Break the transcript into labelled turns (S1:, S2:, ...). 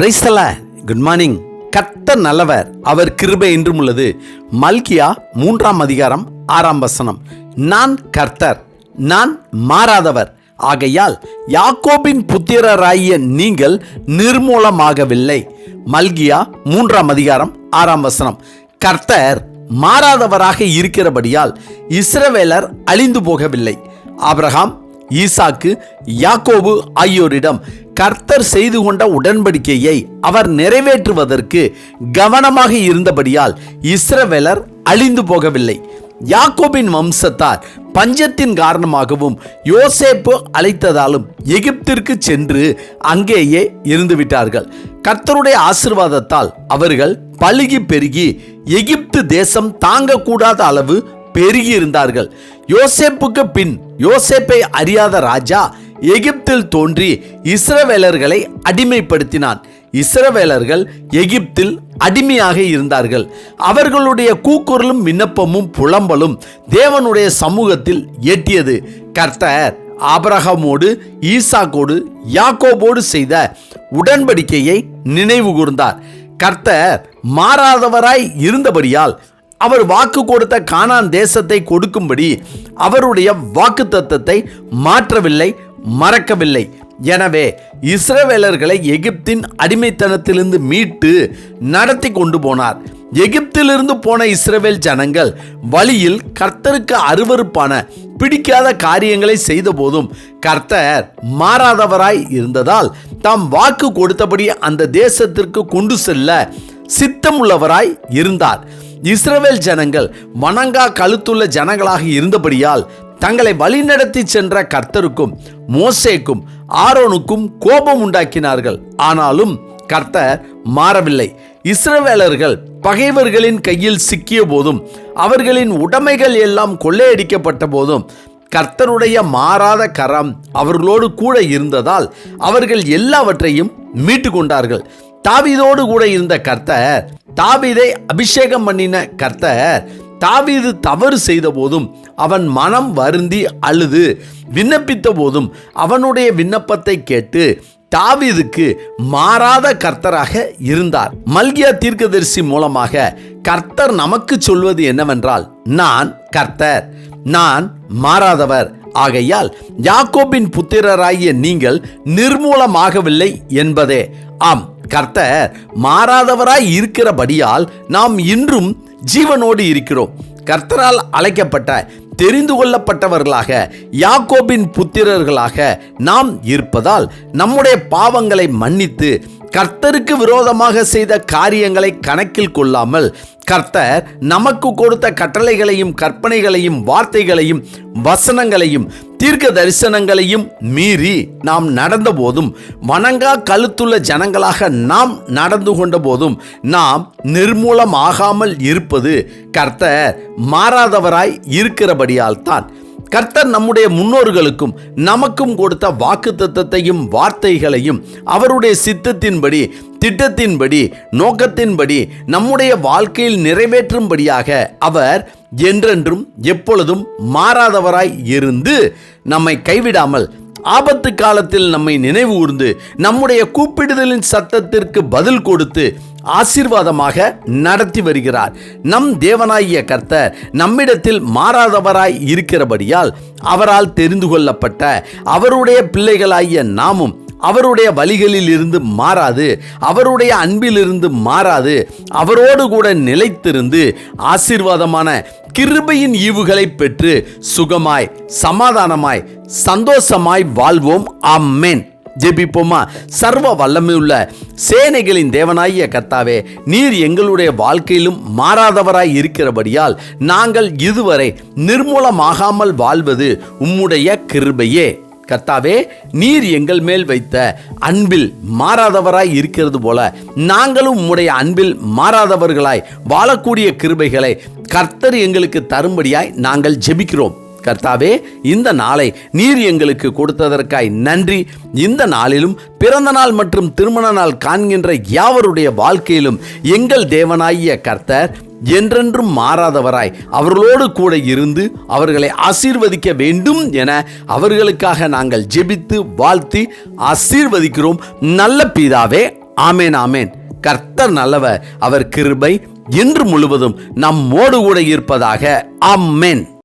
S1: பிரைஸ்தல good morning கர்த்தர் நல்லவர். அவர் கிருபை என்றும் உள்ளது. மல்கியா மூன்றாம் அதிகாரம் ஆறாம் வசனம். நான் கர்த்தர் நான் மாறாதவர். ஆகையால் யாக்கோபின் புத்திரராகிய நீங்கள் நிர்மூலமாகவில்லை. மல்கியா மூன்றாம் அதிகாரம் ஆறாம் வசனம். கர்த்தர் மாறாதவராக இருக்கிறபடியால் இஸ்ரவேலர் அழிந்து போகவில்லை. ஆப்ரஹாம் ஈசாக்கு யாக்கோபு ஆகியோரிடம் கர்த்தர் செய்து கொண்ட உடன்படிக்கையை அவர் நிறைவேற்றுவதற்கு கவனமாக இருந்தபடியால் இஸ்ரவேலர் அழிந்து போகவில்லை. யாக்கோபின் வம்சத்தார் பஞ்சத்தின் காரணமாகவும் யோசேப்பு அழைத்ததாலும் எகிப்திற்கு சென்று அங்கேயே இருந்துவிட்டார்கள். கர்த்தருடைய ஆசிர்வாதத்தால் அவர்கள் பழுகி பெருகி எகிப்து தேசம் தாங்கக்கூடாத அளவு பெருகி இருந்தார்கள் யோசேப்புக்கு பின் யோசேப்பை அறியாத ராஜா எகிப்தில் தோன்றி இஸ்ரவேலர்களை அடிமைப்படுத்தினான். இஸ்ரவேலர்கள் எகிப்தில் அடிமையாக இருந்தார்கள். அவர்களுடைய கூக்குரலும் விண்ணப்பமும் புலம்பலும் தேவனுடைய சமூகத்தில் எட்டியது. கர்த்தர் ஆபரகமோடு ஈசாக்கோடு யாக்கோபோடு செய்த உடன்படிக்கையை நினைவு கூர்ந்தார் கர்த்தர் மாறாதவராய் இருந்தபடியால் அவர் வாக்கு கொடுத்த கானான் தேசத்தை கொடுக்கும்படி அவருடைய வாக்கு தத்தத்தை மாற்றவில்லை மறக்கவில்லை. எனவே இஸ்ரவேலர்களை எகிப்தின் அடிமைத்தனத்திலிருந்து மீட்டு நடத்தி கொண்டு போனார். எகிப்திலிருந்து போன இஸ்ரவேல் ஜனங்கள் வழியில் கர்த்தருக்கு அருவருப்பான பிடிக்காத காரியங்களை செய்த போதும் கர்த்தர் மாறாதவராய் இருந்ததால் தாம் வாக்கு கொடுத்தபடி அந்த தேசத்திற்கு கொண்டு செல்ல சித்தமுள்ளவராய் இருந்தார். இஸ்ரவேல் ஜனங்கள் வணங்கா கழுத்துள்ள ஜனங்களாக இருந்தபடியால் தங்களை வழிநடத்தி சென்ற கர்த்தருக்கும் மோசேக்கும் ஆரோனுக்கும் கோபம் உண்டாக்கினார்கள். ஆனாலும் கர்த்தர் மாறவில்லை. இஸ்ரவேலர்கள் பகைவர்களின் கையில் சிக்கிய போதும் அவர்களின் உடைமைகள் எல்லாம் கொள்ளையடிக்கப்பட்ட போதும் கர்த்தருடைய மாறாத கரம் அவர்களோடு கூட இருந்ததால் அவர்கள் எல்லாவற்றையும் மீட்டு கொண்டார்கள் தாவீதோடு கூட இருந்த கர்த்தர் தாவீதை அபிஷேகம் பண்ணின கர்த்தர் தாவீது தவறு செய்த போதும் அவன் மனம் வருந்தி அழுது விண்ணப்பித்த போதும் அவனுடைய விண்ணப்பத்தை கேட்டு தாவீதுக்கு மாறாத கர்த்தராக இருந்தார். மல்கியா தீர்க்கதரிசி மூலமாக கர்த்தர் நமக்கு சொல்வது என்னவென்றால் நான் கர்த்தர் நான் மாறாதவர் ஆகையால் யாக்கோபின் புத்திரராகிய நீங்கள் நிர்மூலமாகவில்லை என்பதே. ஆம் கர்த்தர் மாறாதவராய் இருக்கிறபடியால் நாம் இன்றும் ஜீவனோடு இருக்கிறோம். கர்த்தரால் அழைக்கப்பட்ட தெரிந்து கொள்ளப்பட்டவர்களாக யாக்கோபின் புத்திரர்களாக நாம் இருப்பதால் நம்முடைய பாவங்களை மன்னித்து கர்த்தருக்கு விரோதமாக செய்த காரியங்களை கணக்கில் கொள்ளாமல் கர்த்தர் நமக்கு கொடுத்த கட்டளைகளையும் கற்பனைகளையும் வார்த்தைகளையும் வசனங்களையும் தீர்க்க தரிசனங்களையும் மீறி நாம் நடந்த போதும் வணங்கா கழுத்துள்ள ஜனங்களாக நாம் நடந்து கொண்ட போதும் நாம் நிர்மூலமாகாமல் இருப்பது கர்த்தர் மாறாதவராய் இருக்கிறபடியால் தான் கர்த்தர் நம்முடைய முன்னோர்களுக்கும் நமக்கும் கொடுத்த வாக்கு தத்தத்தையும் வார்த்தைகளையும் அவருடைய சித்தத்தின்படி திட்டத்தின்படி நோக்கத்தின்படி நம்முடைய வாழ்க்கையில் நிறைவேற்றும்படியாக அவர் என்றென்றும் எப்பொழுதும் மாறாதவராய் இருந்து நம்மை கைவிடாமல் ஆபத்து காலத்தில் நம்மை நினைவு கூர்ந்து நம்முடைய கூப்பிடுதலின் சத்தத்திற்கு பதில் கொடுத்து ஆசீர்வாதமாக நடத்தி வருகிறார். நம் தேவனாகிய கர்த்தர் நம்மிடத்தில் மாறாதவராய் இருக்கிறபடியால் அவரால் தெரிந்து கொள்ளப்பட்ட அவருடைய பிள்ளைகளாகிய நாமும் அவருடைய வழிகளில் இருந்து மாறாது அவருடைய அன்பிலிருந்து மாறாது அவரோடு கூட நிலைத்திருந்து ஆசீர்வாதமான கிருபையின் ஈவுகளை பெற்று சுகமாய் சமாதானமாய் சந்தோஷமாய் வாழ்வோம். அம்மேன் ஜெபிப்போமா? சர்வ வல்லமையுள்ள சேனைகளின் தேவனாகிய கர்த்தாவே நீர் எங்களுடைய வாழ்க்கையிலும் மாறாதவராய் இருக்கிறபடியால் நாங்கள் இதுவரை நிர்மூலமாகாமல் வாழ்வது உம்முடைய கிருபையே. கர்த்தாவே நீர் எங்கள் மேல் வைத்த அன்பில் மாறாதவராய் இருக்கிறது போல நாங்களும் உம்முடைய அன்பில் மாறாதவர்களாய் வாழக்கூடிய கிருபைகளை கர்த்தர் எங்களுக்கு தரும்படியாய் நாங்கள் ஜெபிக்கிறோம். கர்த்தாவே இந்த நாளை நீர் எங்களுக்கு கொடுத்ததற்காய் நன்றி. இந்த நாளிலும் பிறந்த நாள் மற்றும் திருமண நாள் காண்கின்ற யாவருடைய வாழ்க்கையிலும் எங்கள் தேவனாகிய கர்த்தர் என்றென்றும் மாறாதவராய் அவர்களோடு கூட இருந்து அவர்களை ஆசீர்வதிக்க வேண்டும் என அவர்களுக்காக நாங்கள் ஜெபித்து வாழ்த்தி ஆசீர்வதிக்கிறோம். நல்ல பிதாவே ஆமேன் ஆமேன். கர்த்தர் நல்லவர் அவர் கிருபை என்று முழுவதும் நம்மோடு கூட இருப்பதாக அம்மேன்